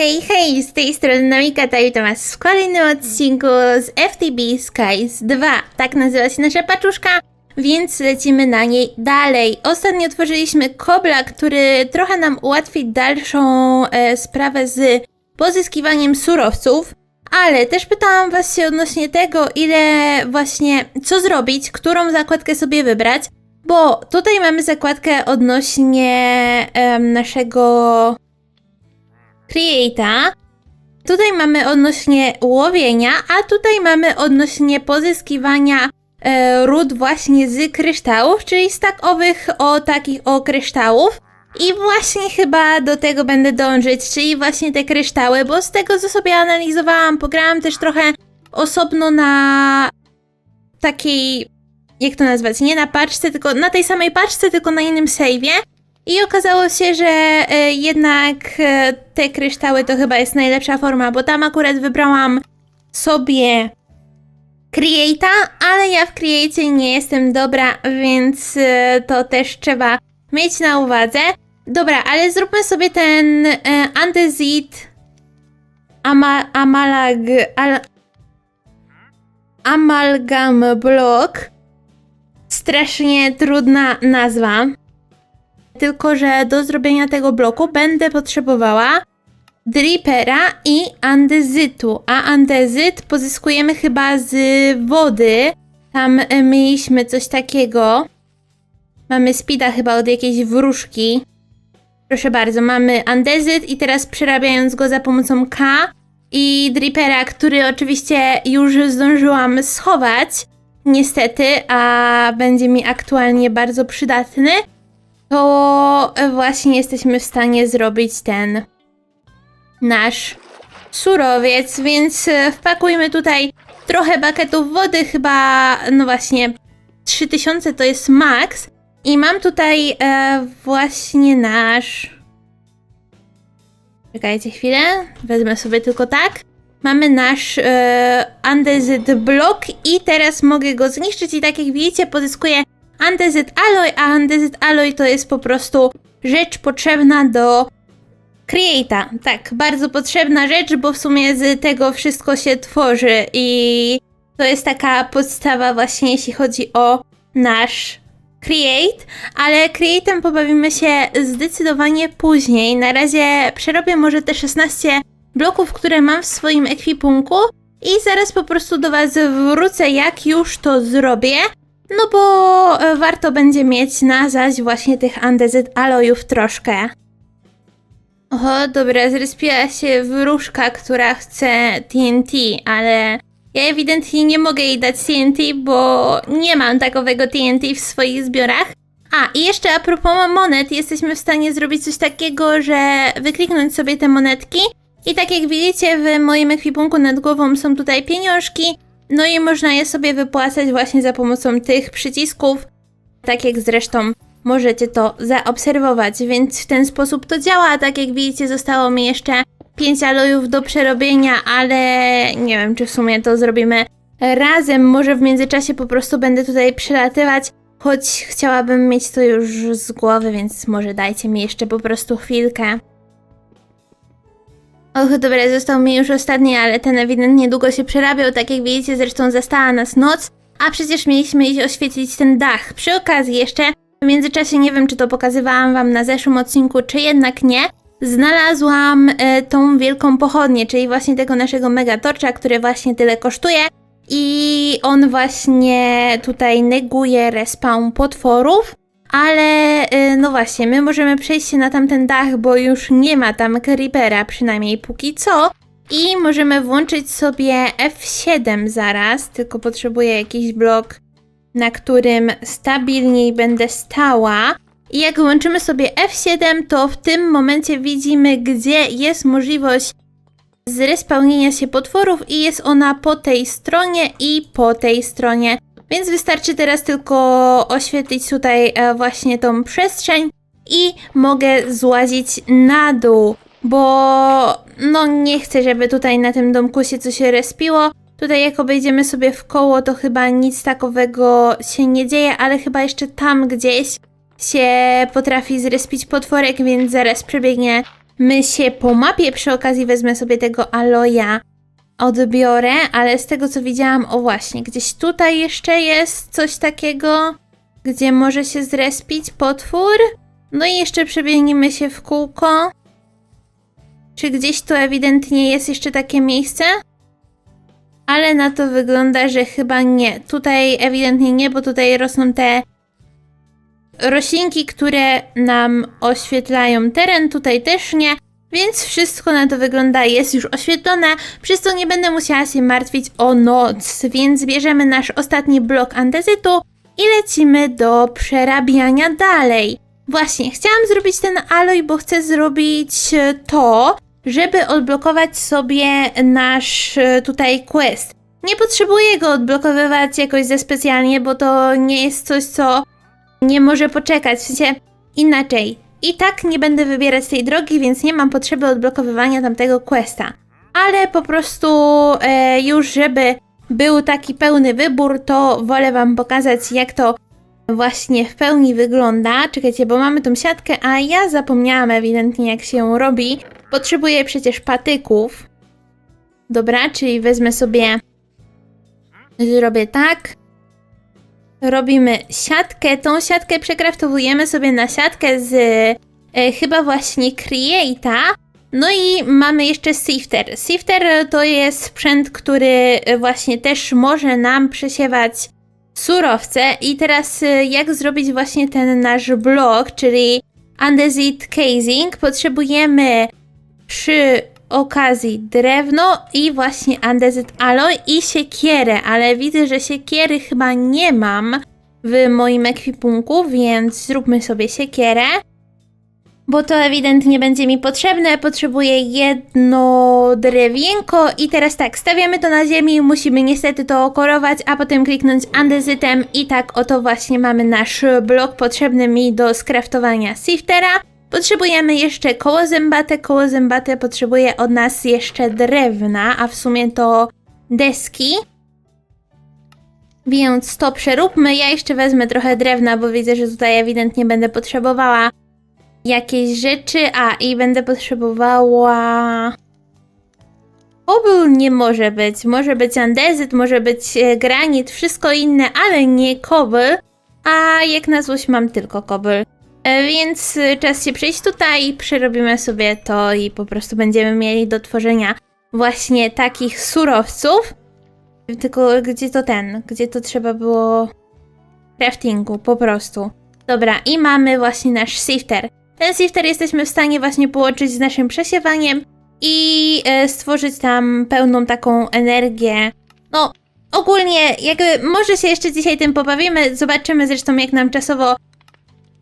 Hej, hej, z tej strony Namikata, witam was w kolejnym odcinku z FTB Skies 2. Tak nazywa się nasza paczuszka, więc lecimy na niej dalej. Ostatnio otworzyliśmy kobla, który trochę nam ułatwi dalszą e, sprawę z pozyskiwaniem surowców, ale też pytałam was się odnośnie tego, ile właśnie, co zrobić, którą zakładkę sobie wybrać, bo tutaj mamy zakładkę odnośnie em, naszego Create'a. Tutaj mamy odnośnie łowienia, a tutaj mamy odnośnie pozyskiwania e, ród właśnie z kryształów, czyli z tak owych o takich o kryształów. I właśnie chyba do tego będę dążyć, czyli właśnie te kryształy, bo z tego co sobie analizowałam, pograłam też trochę osobno na takiej, jak to nazwać, nie na paczce, tylko na tej samej paczce, tylko na innym save'ie. I okazało się, że e, jednak e, te kryształy to chyba jest najlepsza forma, bo tam akurat wybrałam sobie Create'a, ale ja w Create'ie nie jestem dobra, więc e, to też trzeba mieć na uwadze. Dobra, ale zróbmy sobie ten e, Andesite ama, Amalag... Al, amalgam Block. Strasznie trudna nazwa. Tylko, że do zrobienia tego bloku będę potrzebowała dripera i andezytu. A andezyt pozyskujemy chyba z wody. Tam e, mieliśmy coś takiego. Mamy speeda chyba od jakiejś wróżki. Proszę bardzo, mamy andezyt i teraz przerabiając go za pomocą K i dripera, który oczywiście już zdążyłam schować, niestety, a będzie mi aktualnie bardzo przydatny to właśnie jesteśmy w stanie zrobić ten nasz surowiec, więc e, wpakujmy tutaj trochę baketów wody, chyba, no właśnie, 3000 to jest max. I mam tutaj e, właśnie nasz. Czekajcie chwilę, wezmę sobie tylko tak. Mamy nasz e, Andesit blok i teraz mogę go zniszczyć i tak jak widzicie pozyskuję Andezyt Alloy, a Andezyt Alloy to jest po prostu rzecz potrzebna do Create'a. Tak, bardzo potrzebna rzecz, bo w sumie z tego wszystko się tworzy i to jest taka podstawa właśnie jeśli chodzi o nasz Create, ale Create'em pobawimy się zdecydowanie później. Na razie przerobię może te 16 bloków, które mam w swoim ekwipunku i zaraz po prostu do Was wrócę, jak już to zrobię. No bo e, warto będzie mieć na zaś właśnie tych andezyd alojów troszkę. Oho, dobra, zrespiła się wróżka, która chce TNT, ale ja ewidentnie nie mogę jej dać TNT, bo nie mam takowego TNT w swoich zbiorach. A, i jeszcze a propos monet, jesteśmy w stanie zrobić coś takiego, że wykliknąć sobie te monetki i tak jak widzicie w moim ekwipunku nad głową są tutaj pieniążki, no i można je sobie wypłacać właśnie za pomocą tych przycisków, tak jak zresztą możecie to zaobserwować, więc w ten sposób to działa. Tak jak widzicie, zostało mi jeszcze 5 alojów do przerobienia, ale nie wiem, czy w sumie to zrobimy razem. Może w międzyczasie po prostu będę tutaj przelatywać, choć chciałabym mieć to już z głowy, więc może dajcie mi jeszcze po prostu chwilkę. Och, dobra, został mi już ostatni, ale ten ewidentnie długo się przerabiał, tak jak widzicie, zresztą zastała nas noc, a przecież mieliśmy iść oświetlić ten dach. Przy okazji jeszcze, w międzyczasie nie wiem, czy to pokazywałam wam na zeszłym odcinku, czy jednak nie, znalazłam e, tą wielką pochodnię, czyli właśnie tego naszego megatorcza, który właśnie tyle kosztuje i on właśnie tutaj neguje respawn potworów. Ale y, no właśnie, my możemy przejść się na tamten dach, bo już nie ma tam creepera, przynajmniej póki co. I możemy włączyć sobie F7 zaraz, tylko potrzebuję jakiś blok, na którym stabilniej będę stała. I jak włączymy sobie F7, to w tym momencie widzimy, gdzie jest możliwość zrespawnienia się potworów i jest ona po tej stronie i po tej stronie. Więc wystarczy teraz tylko oświetlić tutaj e, właśnie tą przestrzeń i mogę złazić na dół, bo no nie chcę, żeby tutaj na tym domku się coś respiło. Tutaj jak obejdziemy sobie w koło, to chyba nic takowego się nie dzieje, ale chyba jeszcze tam gdzieś się potrafi zrespić potworek, więc zaraz przebiegnie my się po mapie przy okazji wezmę sobie tego aloja, odbiorę, ale z tego co widziałam, o właśnie, gdzieś tutaj jeszcze jest coś takiego, gdzie może się zrespić potwór. No i jeszcze przebiegniemy się w kółko. Czy gdzieś tu ewidentnie jest jeszcze takie miejsce? Ale na to wygląda, że chyba nie. Tutaj ewidentnie nie, bo tutaj rosną te roślinki, które nam oświetlają teren. Tutaj też nie. Więc wszystko na to wygląda jest już oświetlone, przez co nie będę musiała się martwić o noc. Więc bierzemy nasz ostatni blok andezytu i lecimy do przerabiania dalej. Właśnie, chciałam zrobić ten aloj, bo chcę zrobić e, to, żeby odblokować sobie nasz e, tutaj quest. Nie potrzebuję go odblokowywać jakoś ze specjalnie, bo to nie jest coś, co nie może poczekać. W sensie inaczej. I tak nie będę wybierać tej drogi, więc nie mam potrzeby odblokowywania tamtego questa. Ale po prostu e, już, żeby był taki pełny wybór, to wolę Wam pokazać, jak to właśnie w pełni wygląda. Czekajcie, bo mamy tą siatkę, a ja zapomniałam ewidentnie, jak się ją robi. Potrzebuję przecież patyków. Dobra, czyli wezmę sobie. Zrobię tak. Robimy siatkę. Tą siatkę przekraftowujemy sobie na siatkę z e, chyba właśnie Create'a. No i mamy jeszcze Sifter. Sifter to jest sprzęt, który właśnie też może nam przesiewać surowce. I teraz e, jak zrobić właśnie ten nasz blok, czyli Andesit Casing, potrzebujemy przy okazji drewno i właśnie Andesit Alloy i siekierę, ale widzę, że siekiery chyba nie mam w moim ekwipunku, więc zróbmy sobie siekierę. Bo to ewidentnie będzie mi potrzebne. Potrzebuję jedno drewienko i teraz tak, stawiamy to na ziemi, musimy niestety to okorować, a potem kliknąć andezytem i tak oto właśnie mamy nasz blok potrzebny mi do skraftowania siftera. Potrzebujemy jeszcze koło zębate, koło zębate potrzebuje od nas jeszcze drewna, a w sumie to deski. Więc to przeróbmy. Ja jeszcze wezmę trochę drewna, bo widzę, że tutaj ewidentnie będę potrzebowała jakieś rzeczy. A, i będę potrzebowała. Obył nie może być. Może być andezyt, może być e, granit, wszystko inne, ale nie kobyl. A jak na złość mam tylko kobyl. E, Więc y, czas się przejść tutaj, przerobimy sobie to i po prostu będziemy mieli do tworzenia właśnie takich surowców. Tylko gdzie to ten? Gdzie to trzeba było craftingu, po prostu. Dobra, i mamy właśnie nasz sifter. Ten sifter jesteśmy w stanie właśnie połączyć z naszym przesiewaniem i e, stworzyć tam pełną taką energię. No, ogólnie, jakby może się jeszcze dzisiaj tym pobawimy, zobaczymy zresztą jak nam czasowo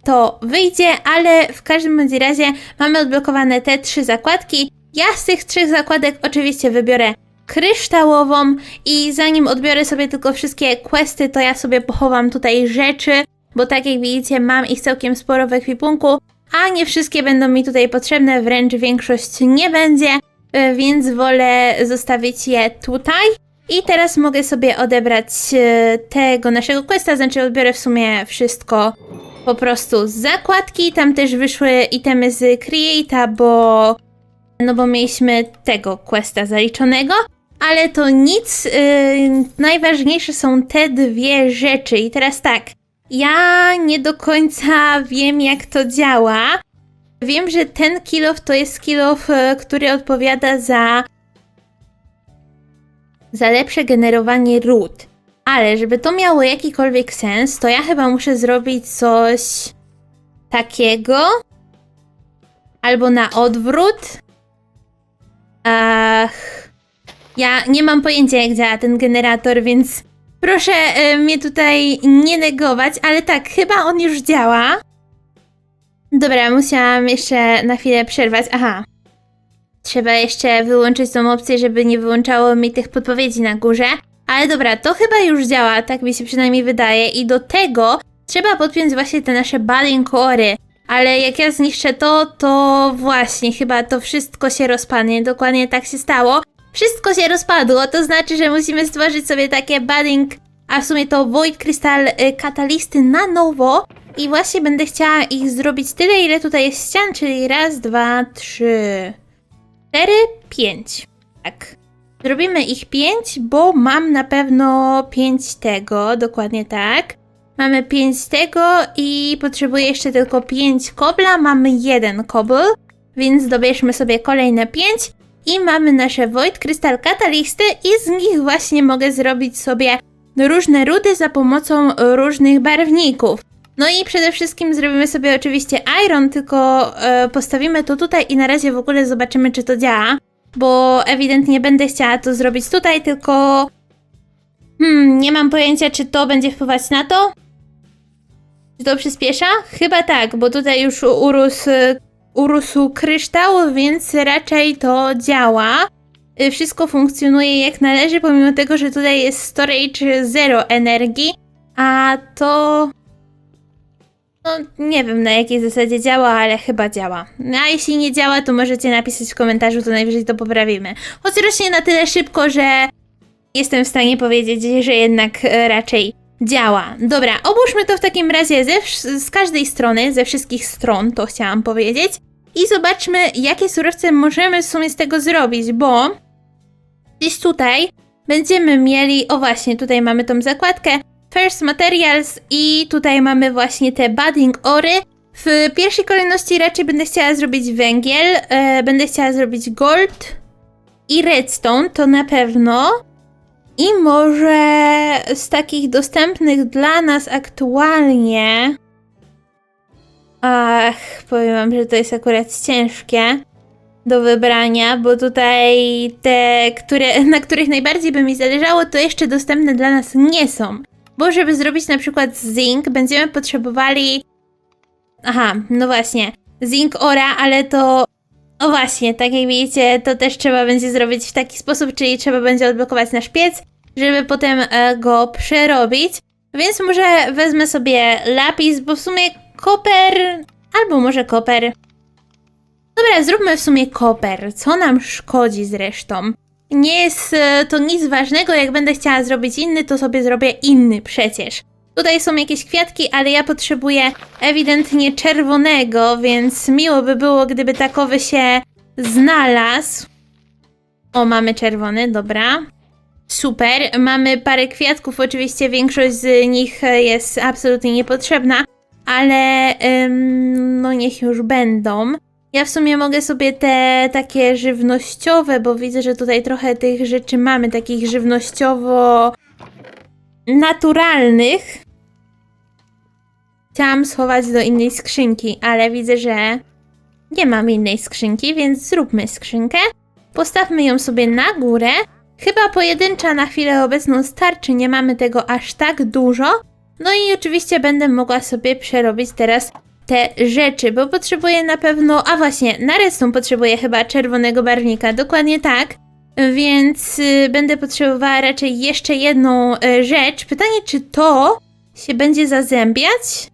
to wyjdzie, ale w każdym bądź razie mamy odblokowane te trzy zakładki. Ja z tych trzech zakładek oczywiście wybiorę kryształową i zanim odbiorę sobie tylko wszystkie questy, to ja sobie pochowam tutaj rzeczy, bo tak jak widzicie mam ich całkiem sporo w ekwipunku, a nie wszystkie będą mi tutaj potrzebne, wręcz większość nie będzie, e, więc wolę zostawić je tutaj. I teraz mogę sobie odebrać e, tego naszego questa, znaczy odbiorę w sumie wszystko po prostu z zakładki. Tam też wyszły itemy z Create'a, bo no bo mieliśmy tego questa zaliczonego. Ale to nic. Yy, najważniejsze są te dwie rzeczy. I teraz tak. Ja nie do końca wiem, jak to działa. Wiem, że ten kilof to jest kilof, e, który odpowiada za. za lepsze generowanie ród. Ale żeby to miało jakikolwiek sens, to ja chyba muszę zrobić coś takiego. Albo na odwrót. Ach. Ja nie mam pojęcia, jak działa ten generator, więc proszę e, mnie tutaj nie negować, ale tak, chyba on już działa. Dobra, musiałam jeszcze na chwilę przerwać. Aha. Trzeba jeszcze wyłączyć tą opcję, żeby nie wyłączało mi tych podpowiedzi na górze. Ale dobra, to chyba już działa, tak mi się przynajmniej wydaje. I do tego trzeba podpiąć właśnie te nasze balinkory. Ale jak ja zniszczę to, to właśnie chyba to wszystko się rozpadnie. Dokładnie tak się stało. Wszystko się rozpadło, to znaczy, że musimy stworzyć sobie takie budding, a w sumie to Void Crystal y, katalisty na nowo. I właśnie będę chciała ich zrobić tyle, ile tutaj jest ścian, czyli raz, dwa, trzy, cztery, pięć. Tak. Zrobimy ich pięć, bo mam na pewno pięć tego, dokładnie tak. Mamy pięć tego i potrzebuję jeszcze tylko pięć kobla. Mamy jeden kobl, więc dobierzmy sobie kolejne pięć. I mamy nasze Void Crystal Katalisty i z nich właśnie mogę zrobić sobie różne rudy za pomocą różnych barwników. No i przede wszystkim zrobimy sobie oczywiście Iron, tylko e, postawimy to tutaj i na razie w ogóle zobaczymy, czy to działa. Bo ewidentnie będę chciała to zrobić tutaj, tylko... Hmm, nie mam pojęcia, czy to będzie wpływać na to. Czy to przyspiesza? Chyba tak, bo tutaj już urósł, urósł kryształ, więc raczej to działa. Y, Wszystko funkcjonuje jak należy, pomimo tego, że tutaj jest storage zero energii, a to... No, nie wiem na jakiej zasadzie działa, ale chyba działa. No, a jeśli nie działa, to możecie napisać w komentarzu, to najwyżej to poprawimy. Choć rośnie na tyle szybko, że jestem w stanie powiedzieć, że jednak e, raczej działa. Dobra, obłóżmy to w takim razie ze, z każdej strony, ze wszystkich stron, to chciałam powiedzieć. I zobaczmy, jakie surowce możemy w sumie z tego zrobić, bo gdzieś tutaj będziemy mieli, o właśnie, tutaj mamy tą zakładkę First Materials i tutaj mamy właśnie te Budding Ory. W pierwszej kolejności raczej będę chciała zrobić węgiel, e, będę chciała zrobić gold i redstone, to na pewno. I może z takich dostępnych dla nas aktualnie. Ach, powiem wam, że to jest akurat ciężkie do wybrania, bo tutaj te, które, na których najbardziej by mi zależało, to jeszcze dostępne dla nas nie są. Bo żeby zrobić na przykład zinc, będziemy potrzebowali. Aha, no właśnie. Zinc ora, ale to. O właśnie, tak jak widzicie, to też trzeba będzie zrobić w taki sposób, czyli trzeba będzie odblokować nasz piec, żeby potem e, go przerobić. Więc może wezmę sobie lapis, bo w sumie koper. Albo może koper. Dobra, zróbmy w sumie koper. Co nam szkodzi zresztą? Nie jest e, to nic ważnego, jak będę chciała zrobić inny, to sobie zrobię inny przecież. Tutaj są jakieś kwiatki, ale ja potrzebuję ewidentnie czerwonego, więc miło by było, gdyby takowy się znalazł. O, mamy czerwony, dobra. Super, mamy parę kwiatków, oczywiście większość z nich jest absolutnie niepotrzebna, ale ym, no niech już będą. Ja w sumie mogę sobie te takie żywnościowe, bo widzę, że tutaj trochę tych rzeczy mamy, takich żywnościowo naturalnych. Chciałam schować do innej skrzynki, ale widzę, że nie mam innej skrzynki, więc zróbmy skrzynkę. Postawmy ją sobie na górę. Chyba pojedyncza na chwilę obecną starczy, nie mamy tego aż tak dużo. No i oczywiście będę mogła sobie przerobić teraz te rzeczy, bo potrzebuję na pewno, a właśnie, na redstone potrzebuję chyba czerwonego barwnika, dokładnie tak. Więc y, będę potrzebowała raczej jeszcze jedną y, rzecz. Pytanie, czy to się będzie zazębiać?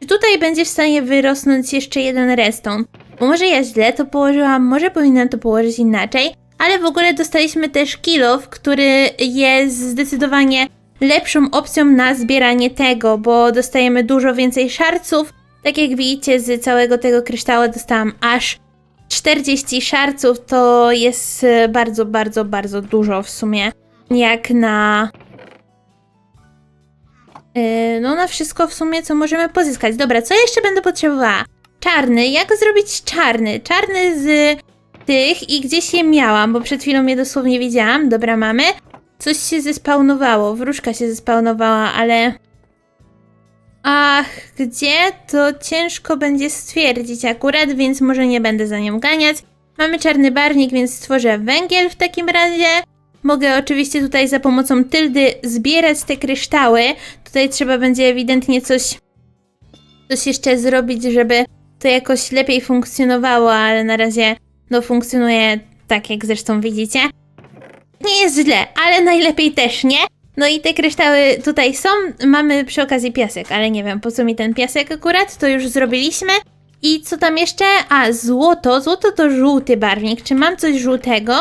Czy tutaj będzie w stanie wyrosnąć jeszcze jeden redstone? Bo może ja źle to położyłam, może powinnam to położyć inaczej, ale w ogóle dostaliśmy też kilof, który jest zdecydowanie lepszą opcją na zbieranie tego, bo dostajemy dużo więcej szarców. Tak jak widzicie, z całego tego kryształu dostałam aż 40 szarców. To jest e, bardzo, bardzo, bardzo dużo w sumie. Jak na. Yy, no, na wszystko w sumie, co możemy pozyskać. Dobra, co jeszcze będę potrzebowała? Czarny. Jak zrobić czarny? Czarny z tych i gdzieś je miałam, bo przed chwilą je dosłownie widziałam. Dobra, mamy. Coś się zespawnowało. Wróżka się zespawnowała, ale. Ach, gdzie? To ciężko będzie stwierdzić akurat, więc może nie będę za nią ganiać. Mamy czarny barwnik, więc stworzę węgiel w takim razie. Mogę oczywiście tutaj za pomocą tyldy zbierać te kryształy. Tutaj trzeba będzie ewidentnie coś, coś jeszcze zrobić, żeby to jakoś lepiej funkcjonowało, ale na razie no funkcjonuje tak, jak zresztą widzicie. Nie jest źle, ale najlepiej też nie. No i te kryształy tutaj są. Mamy przy okazji piasek, ale nie wiem po co mi ten piasek akurat, to już zrobiliśmy. I co tam jeszcze? A, złoto. Złoto to żółty barwnik. Czy mam coś żółtego?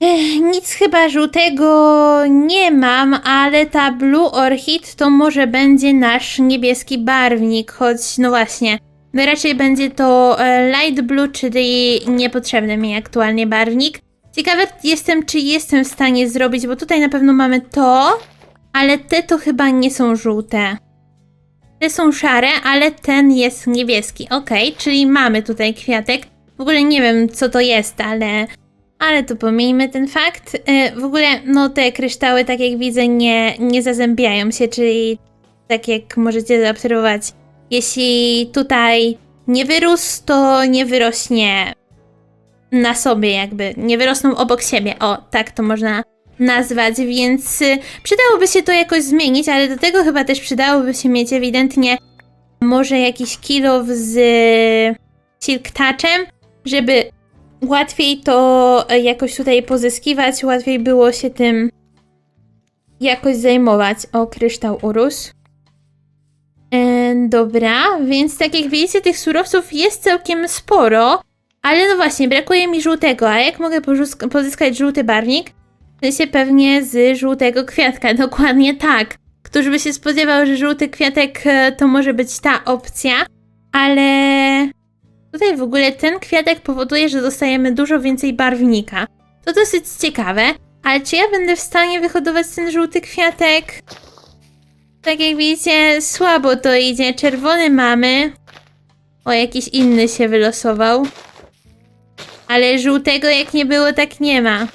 Ech, nic chyba żółtego nie mam, ale ta Blue Orchid to może będzie nasz niebieski barwnik, choć no właśnie, raczej będzie to e, Light Blue, czyli niepotrzebny mi aktualnie barwnik. Ciekawa jestem, czy jestem w stanie zrobić, bo tutaj na pewno mamy to, ale te to chyba nie są żółte. Te są szare, ale ten jest niebieski. Okej, czyli mamy tutaj kwiatek. W ogóle nie wiem, co to jest, ale ale to pomijmy ten fakt. E, W ogóle, no te kryształy, tak jak widzę, nie, nie zazębiają się, czyli tak jak możecie zaobserwować, jeśli tutaj nie wyrósł, to nie wyrośnie na sobie jakby, nie wyrosną obok siebie, o, tak to można nazwać, więc y, przydałoby się to jakoś zmienić, ale do tego chyba też przydałoby się mieć ewidentnie może jakiś kilo z silk touchem, żeby łatwiej to e, jakoś tutaj pozyskiwać, łatwiej było się tym jakoś zajmować. O, kryształ urósł. E, dobra, więc tak jak widzicie, tych surowców jest całkiem sporo, ale no właśnie, brakuje mi żółtego, a jak mogę pozyskać żółty barwnik? W sensie pewnie z żółtego kwiatka, dokładnie tak. Któż by się spodziewał, że żółty kwiatek e, to może być ta opcja, ale Tutaj w ogóle ten kwiatek powoduje, że dostajemy dużo więcej barwnika. To dosyć ciekawe, ale czy ja będę w stanie wyhodować ten żółty kwiatek? Tak jak widzicie, słabo to idzie. Czerwony mamy. O, jakiś inny się wylosował. Ale żółtego jak nie było, tak nie ma.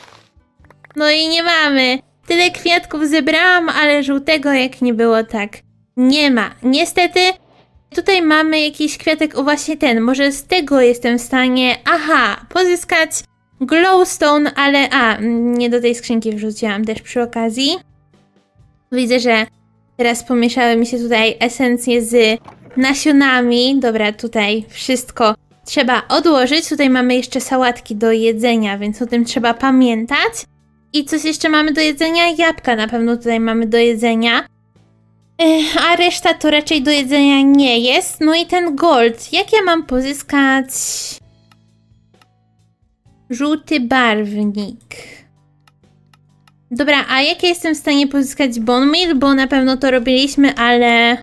No i nie mamy. Tyle kwiatków zebrałam, ale żółtego jak nie było, tak nie ma. Niestety, Tutaj mamy jakiś kwiatek, o właśnie ten, może z tego jestem w stanie, aha, pozyskać glowstone, ale a, nie do tej skrzynki wrzuciłam też przy okazji. Widzę, że teraz pomieszały mi się tutaj esencje z nasionami. Dobra, tutaj wszystko trzeba odłożyć. Tutaj mamy jeszcze sałatki do jedzenia, więc o tym trzeba pamiętać. I coś jeszcze mamy do jedzenia? Jabłka na pewno tutaj mamy do jedzenia. A reszta to raczej do jedzenia nie jest. No i ten gold. Jak ja mam pozyskać żółty barwnik? Dobra, a jak ja jestem w stanie pozyskać bone meal? Bo na pewno to robiliśmy, ale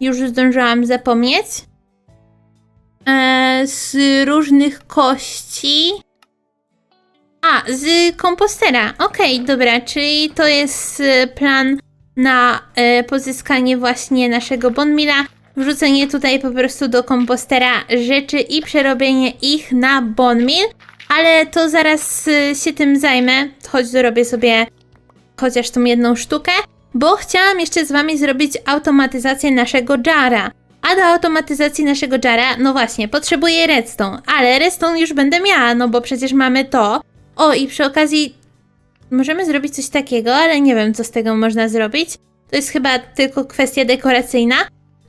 już zdążyłam zapomnieć. Z różnych kości. A, z kompostera. Okej, dobra, czyli to jest e, plan na e, pozyskanie właśnie naszego bonmila, wrzucenie tutaj po prostu do kompostera rzeczy i przerobienie ich na bonmil, ale to zaraz e, się tym zajmę, choć zrobię sobie chociaż tą jedną sztukę, bo chciałam jeszcze z wami zrobić automatyzację naszego jara. A do automatyzacji naszego jara, no właśnie, potrzebuję redstone, ale redstone już będę miała, no bo przecież mamy to. O, i przy okazji Możemy zrobić coś takiego, ale nie wiem, co z tego można zrobić. To jest chyba tylko kwestia dekoracyjna.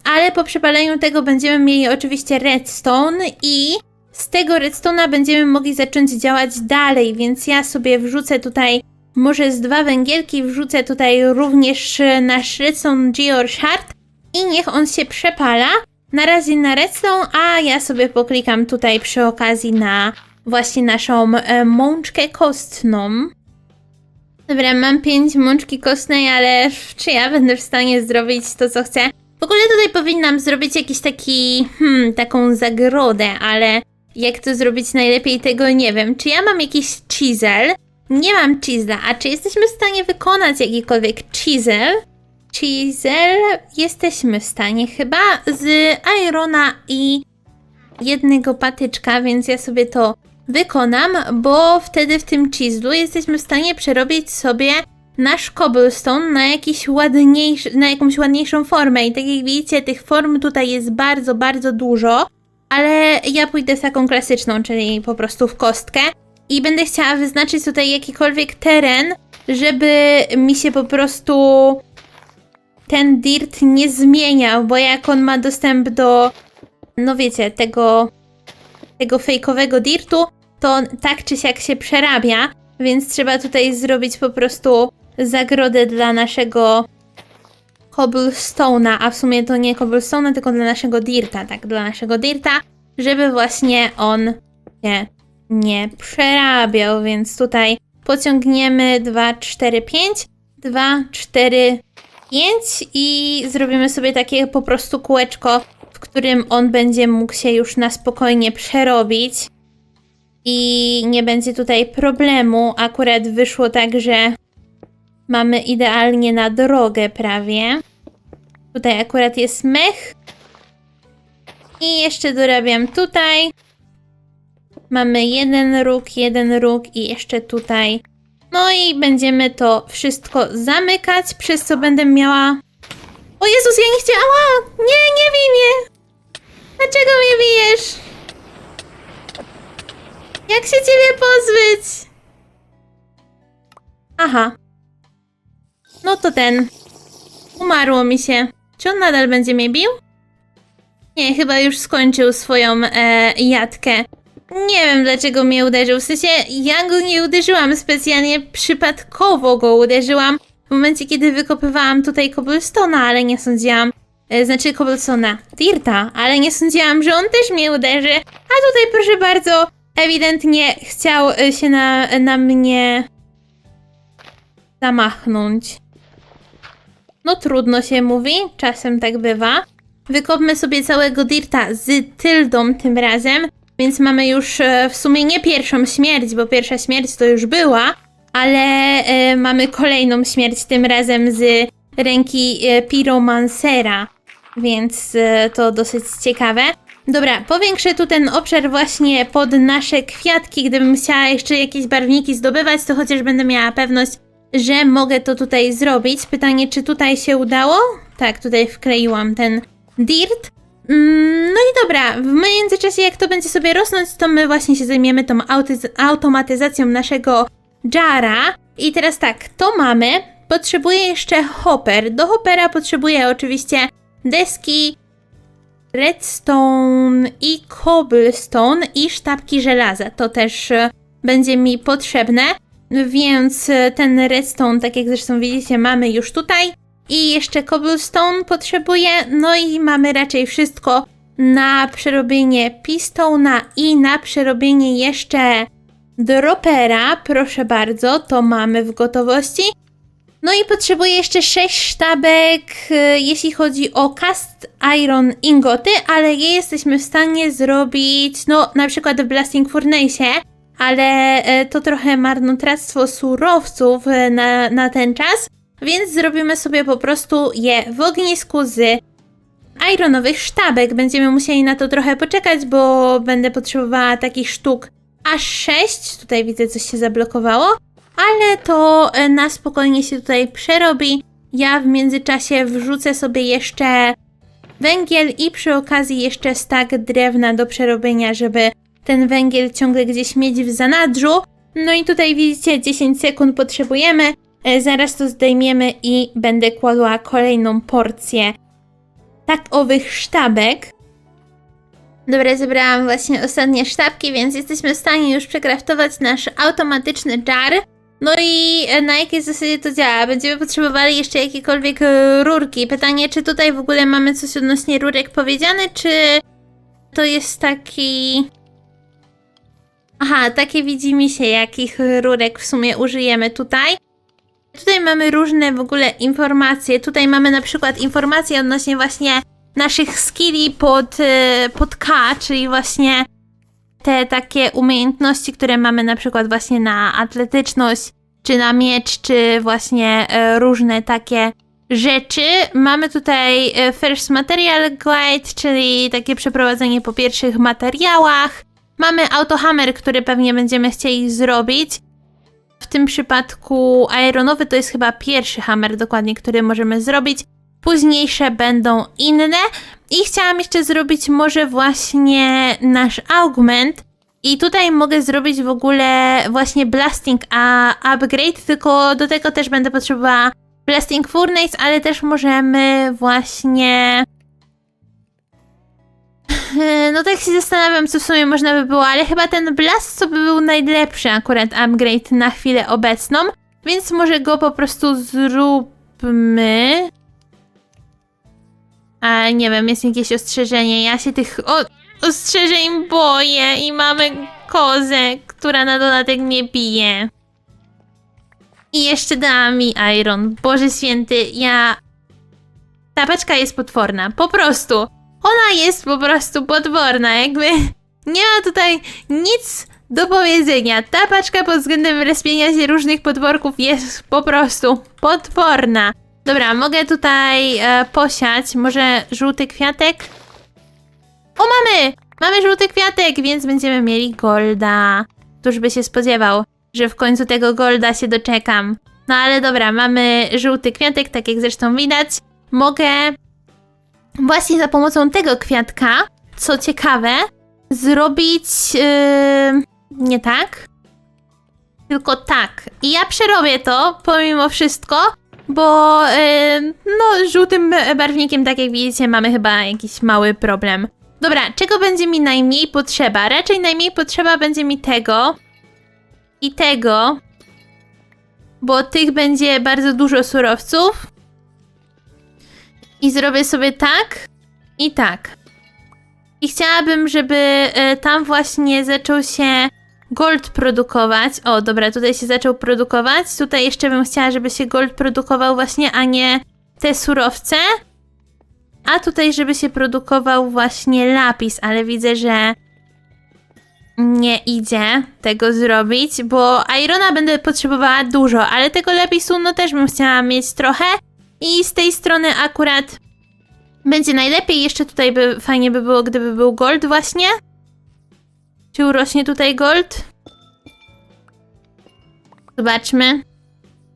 Ale po przepaleniu tego będziemy mieli oczywiście redstone i z tego redstone'a będziemy mogli zacząć działać dalej, więc ja sobie wrzucę tutaj może z dwa węgielki, wrzucę tutaj również nasz redstone Geor Shard i niech on się przepala. Na razie na redstone, a ja sobie poklikam tutaj przy okazji na właśnie naszą e, mączkę kostną. Dobra, mam pięć mączki kostnej, ale czy ja będę w stanie zrobić to, co chcę? W ogóle tutaj powinnam zrobić jakiś taki, hmm, taką zagrodę, ale jak to zrobić najlepiej, tego nie wiem. Czy ja mam jakiś chisel? Nie mam chisla, a czy jesteśmy w stanie wykonać jakikolwiek chisel? Chisel jesteśmy w stanie chyba z irona i jednego patyczka, więc ja sobie to wykonam, bo wtedy w tym chislu jesteśmy w stanie przerobić sobie nasz cobblestone na, jakiś ładniejszy, na jakąś ładniejszą formę. I tak jak widzicie, tych form tutaj jest bardzo, bardzo dużo, ale ja pójdę z taką klasyczną, czyli po prostu w kostkę. I będę chciała wyznaczyć tutaj jakikolwiek teren, żeby mi się po prostu ten dirt nie zmieniał, bo jak on ma dostęp do, no wiecie, tego, tego fejkowego dirtu, to on tak czy siak się przerabia, więc trzeba tutaj zrobić po prostu zagrodę dla naszego cobblestone'a, a w sumie to nie cobblestone'a, tylko dla naszego dirta, tak, dla naszego dirta, żeby właśnie on się nie przerabiał, więc tutaj pociągniemy 2, 4, 5, 2, 4, 5 i zrobimy sobie takie po prostu kółeczko, w którym on będzie mógł się już na spokojnie przerobić. I nie będzie tutaj problemu. Akurat wyszło tak, że mamy idealnie na drogę prawie. Tutaj akurat jest mech. I jeszcze dorabiam tutaj. Mamy jeden róg, jeden róg i jeszcze tutaj. No i będziemy to wszystko zamykać, przez co będę miała... O Jezus, ja nie chciałam! Nie, nie bij mnie! Dlaczego mnie bijesz? Jak się ciebie pozbyć? Aha. No to ten. Umarło mi się. Czy on nadal będzie mnie bił? Nie, chyba już skończył swoją e, jatkę. Nie wiem dlaczego mnie uderzył. W sensie ja go nie uderzyłam specjalnie, przypadkowo go uderzyłam w momencie, kiedy wykopywałam tutaj cobblestone'a, ale nie sądziłam. E, znaczy cobblestone'a, Dirta, ale nie sądziłam, że on też mnie uderzy. A tutaj proszę bardzo, ewidentnie chciał e, się na, na mnie zamachnąć. No trudno się mówi, czasem tak bywa. Wykopmy sobie całego Dirta z tyldą tym razem, więc mamy już e, w sumie nie pierwszą śmierć, bo pierwsza śmierć to już była, ale e, mamy kolejną śmierć tym razem z ręki e, Pyromancera, więc to dosyć ciekawe. Dobra, powiększę tu ten obszar właśnie pod nasze kwiatki. Gdybym chciała jeszcze jakieś barwniki zdobywać, to chociaż będę miała pewność, że mogę to tutaj zrobić. Pytanie, czy tutaj się udało? Tak, tutaj wkleiłam ten dirt. Mm, No i dobra, w międzyczasie jak to będzie sobie rosnąć, to my właśnie się zajmiemy tą automatyzacją naszego jara. I teraz tak, to mamy. Potrzebuję jeszcze hopper. Do hoppera potrzebuję oczywiście deski, redstone i cobblestone i sztabki żelaza. To też e, będzie mi potrzebne. Więc e, ten redstone, tak jak zresztą widzicie, mamy już tutaj. I jeszcze cobblestone potrzebuję. No i mamy raczej wszystko na przerobienie pistona i na przerobienie jeszcze dropera. Proszę bardzo, to mamy w gotowości. No i potrzebuję jeszcze 6 sztabek, e, jeśli chodzi o cast iron ingoty, ale je jesteśmy w stanie zrobić, no na przykład w Blasting Furnace, ale e, to trochę marnotrawstwo surowców e, na, na ten czas, więc zrobimy sobie po prostu je w ognisku z ironowych sztabek. Będziemy musieli na to trochę poczekać, bo będę potrzebowała takich sztuk aż 6. Tutaj widzę, coś się zablokowało, ale to e, na spokojnie się tutaj przerobi. Ja w międzyczasie wrzucę sobie jeszcze węgiel i przy okazji jeszcze stak drewna do przerobienia, żeby ten węgiel ciągle gdzieś mieć w zanadrzu. No i tutaj widzicie 10 sekund potrzebujemy. E, Zaraz to zdejmiemy i będę kładła kolejną porcję tak owych sztabek. Dobra, zebrałam właśnie ostatnie sztabki, więc jesteśmy w stanie już przekraftować nasz automatyczny jar. No i e, na jakiej zasadzie to działa? Będziemy potrzebowali jeszcze jakiekolwiek e, rurki. Pytanie, czy tutaj w ogóle mamy coś odnośnie rurek powiedziane, czy to jest taki... Aha, takie widzi mi się, jakich rurek w sumie użyjemy tutaj. Tutaj mamy różne w ogóle informacje. Tutaj mamy na przykład informacje odnośnie właśnie naszych skilli pod, e, pod K, czyli właśnie te takie umiejętności, które mamy na przykład właśnie na atletyczność, czy na miecz, czy właśnie e, różne takie rzeczy. Mamy tutaj e, First Material Guide, czyli takie przeprowadzenie po pierwszych materiałach. Mamy Autohammer, który pewnie będziemy chcieli zrobić. W tym przypadku ironowy to jest chyba pierwszy hammer dokładnie, który możemy zrobić. Późniejsze będą inne. I chciałam jeszcze zrobić może właśnie nasz augment. I tutaj mogę zrobić w ogóle właśnie blasting a upgrade, tylko do tego też będę potrzebowała blasting furnace, ale też możemy właśnie... No tak się zastanawiam, co w sumie można by było, ale chyba ten blast to by był najlepszy akurat upgrade na chwilę obecną, więc może go po prostu zróbmy. A nie wiem, jest jakieś ostrzeżenie. Ja się tych o, ostrzeżeń boję i mamy kozę, która na dodatek mnie bije. I jeszcze dała mi iron. Boże święty, ja... Ta paczka jest potworna. Po prostu. Ona jest po prostu potworna. Jakby nie ma tutaj nic do powiedzenia. Ta paczka pod względem respienia się różnych potworków jest po prostu potworna. Dobra, mogę tutaj e, posiać. Może żółty kwiatek? O, mamy! Mamy żółty kwiatek, więc będziemy mieli golda. Któż by się spodziewał, że w końcu tego golda się doczekam. No ale dobra, mamy żółty kwiatek, tak jak zresztą widać. Mogę właśnie za pomocą tego kwiatka, co ciekawe, zrobić yy, nie tak, tylko tak. I ja przerobię to pomimo wszystko, bo yy, no żółtym barwnikiem, tak jak widzicie, mamy chyba jakiś mały problem. Dobra, czego będzie mi najmniej potrzeba? Raczej najmniej potrzeba będzie mi tego i tego, bo tych będzie bardzo dużo surowców. I zrobię sobie tak i tak. I chciałabym, żeby e, tam właśnie zaczął się gold produkować. O, dobra, tutaj się zaczął produkować. Tutaj jeszcze bym chciała, żeby się gold produkował właśnie, a nie te surowce. A tutaj, żeby się produkował właśnie lapis, ale widzę, że nie idzie tego zrobić, bo Irona będę potrzebowała dużo, ale tego lapisu no też bym chciała mieć trochę. I z tej strony akurat będzie najlepiej. Jeszcze tutaj by fajnie by było, gdyby był gold właśnie. Czy urośnie tutaj gold? Zobaczmy.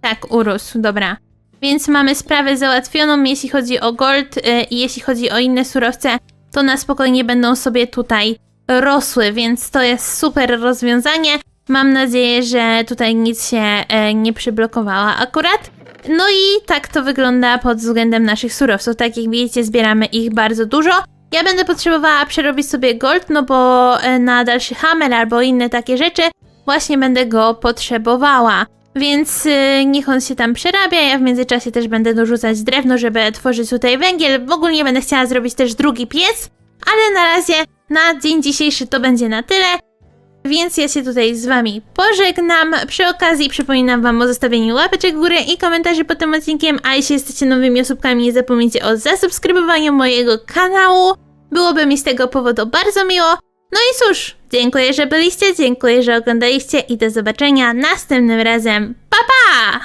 Tak, urósł, dobra. Więc mamy sprawę załatwioną, jeśli chodzi o gold y, i jeśli chodzi o inne surowce, to na spokojnie będą sobie tutaj rosły, więc to jest super rozwiązanie. Mam nadzieję, że tutaj nic się e, nie przyblokowało akurat. No i tak to wygląda pod względem naszych surowców. Tak jak widzicie, zbieramy ich bardzo dużo. Ja będę potrzebowała przerobić sobie gold, no bo e, na dalszy hammer albo inne takie rzeczy właśnie będę go potrzebowała. Więc y, niech on się tam przerabia, ja w międzyczasie też będę dorzucać drewno, żeby tworzyć tutaj węgiel. W ogóle będę chciała zrobić też drugi piec, ale na razie na dzień dzisiejszy to będzie na tyle. Więc ja się tutaj z wami pożegnam. Przy okazji przypominam wam o zostawieniu łapeczek w górę i komentarzy pod tym odcinkiem, a jeśli jesteście nowymi osobkami, nie zapomnijcie o zasubskrybowaniu mojego kanału. Byłoby mi z tego powodu bardzo miło. No i cóż, dziękuję, że byliście, dziękuję, że oglądaliście i do zobaczenia następnym razem. Pa pa!